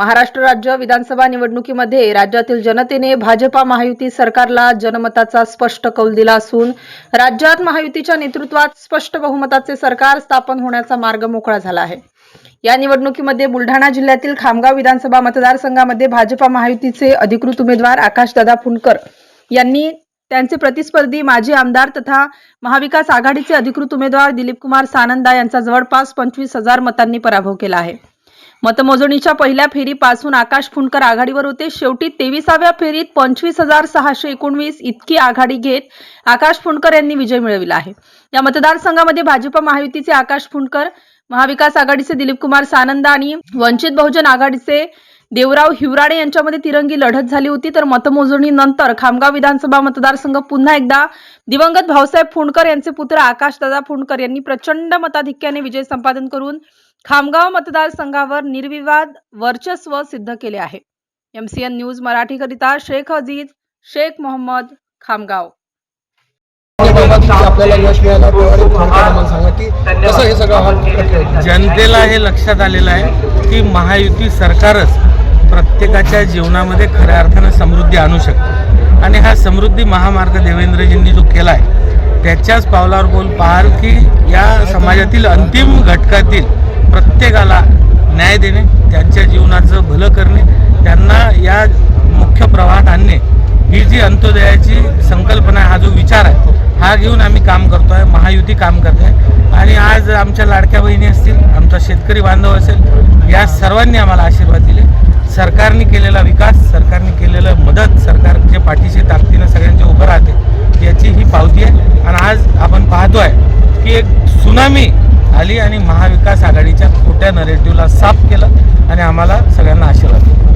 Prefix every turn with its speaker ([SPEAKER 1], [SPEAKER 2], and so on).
[SPEAKER 1] महाराष्ट्र राज्य विधानसभा निवडणुकीमध्ये राज्यातील जनतेने भाजपा महायुती सरकारला जनमताचा स्पष्ट कौल दिला असून राज्यात महायुतीच्या नेतृत्वात स्पष्ट बहुमताचे सरकार स्थापन होण्याचा मार्ग मोकळा झाला आहे. या निवडणुकीमध्ये बुलढाणा जिल्ह्यातील खामगाव विधानसभा मतदारसंघामध्ये भाजपा महायुतीचे अधिकृत उमेदवार आकाशदादा फुंडकर यांनी त्यांचे प्रतिस्पर्धी माजी आमदार तथा महाविकास आघाडीचे अधिकृत उमेदवार दिलीप कुमार सानंदा यांचा जवळपास पंचवीस हजार मतांनी पराभव केला आहे. मतमोजणीच्या पहिल्या फेरीपासून आकाश फुंडकर आघाडीवर होते. शेवटी तेविसाव्या फेरीत पंचवीस हजार सहाशे एकोणवीस इतकी आघाडी घेत आकाश फुंडकर यांनी विजय मिळविला आहे. या मतदारसंघामध्ये भाजप महायुतीचे आकाश फुंडकर महाविकास आघाडीचे दिलीप कुमार सानंद आणि वंचित बहुजन आघाडीचे देवराव हिवराडे यांच्यामध्ये तिरंगी लढत झाली होती तर मतमोजणीनंतर खामगाव विधानसभा मतदारसंघ पुन्हा एकदा दिवंगत भाऊसाहेब फुंडकर यांचे पुत्र आकाशदादा फुंडकर यांनी प्रचंड मताधिक्याने विजय संपादन करून खामगाव मतदारसंघावर निर्विवाद वर्चस्व सिद्ध केले आहे एमसीएन न्यूज मराठीकरिता शेख अजीज शेख मोहम्मद खामगाव
[SPEAKER 2] की आपल्याला यश मिळालं सांगा की कसं हे सगळं?
[SPEAKER 3] जनतेला हे लक्षात आलेलं आहे की महायुती सरकारच प्रत्येकाच्या जीवनामध्ये खऱ्या अर्थानं समृद्धी आणू शकते. आणि हा समृद्धी महामार्ग देवेंद्रजींनी जो केला आहे त्याच्याच पावलावर बोल पाहाल की या समाजातील अंतिम घटकातील प्रत्येकाला न्याय देणे त्यांच्या जीवनाचं भलं करणे त्यांना या मुख्य प्रवाहात आणणे ही जी अंत्योदयाची संकल्पना आहे हा जो विचार आहे हा घेऊन आम्ही काम करतो आहे महायुती काम करते. आहे आणि आज आमच्या लाडक्या बहिणी असतील आमचा शेतकरी बांधव असेल या सर्वांनी आम्हाला आशीर्वाद दिले. सरकारने केलेला विकास सरकारने केलेलं मदत सरकारच्या पाठीशी ताकदीनं सगळ्यांचे उभं राहते याची ही पावती आहे. आणि आज आपण पाहतो आहे की एक सुनामी आली आणि महाविकास आघाडीच्या खोट्या नरेटिव्हला साफ केलं आणि आम्हाला सगळ्यांना आशीर्वाद दिला.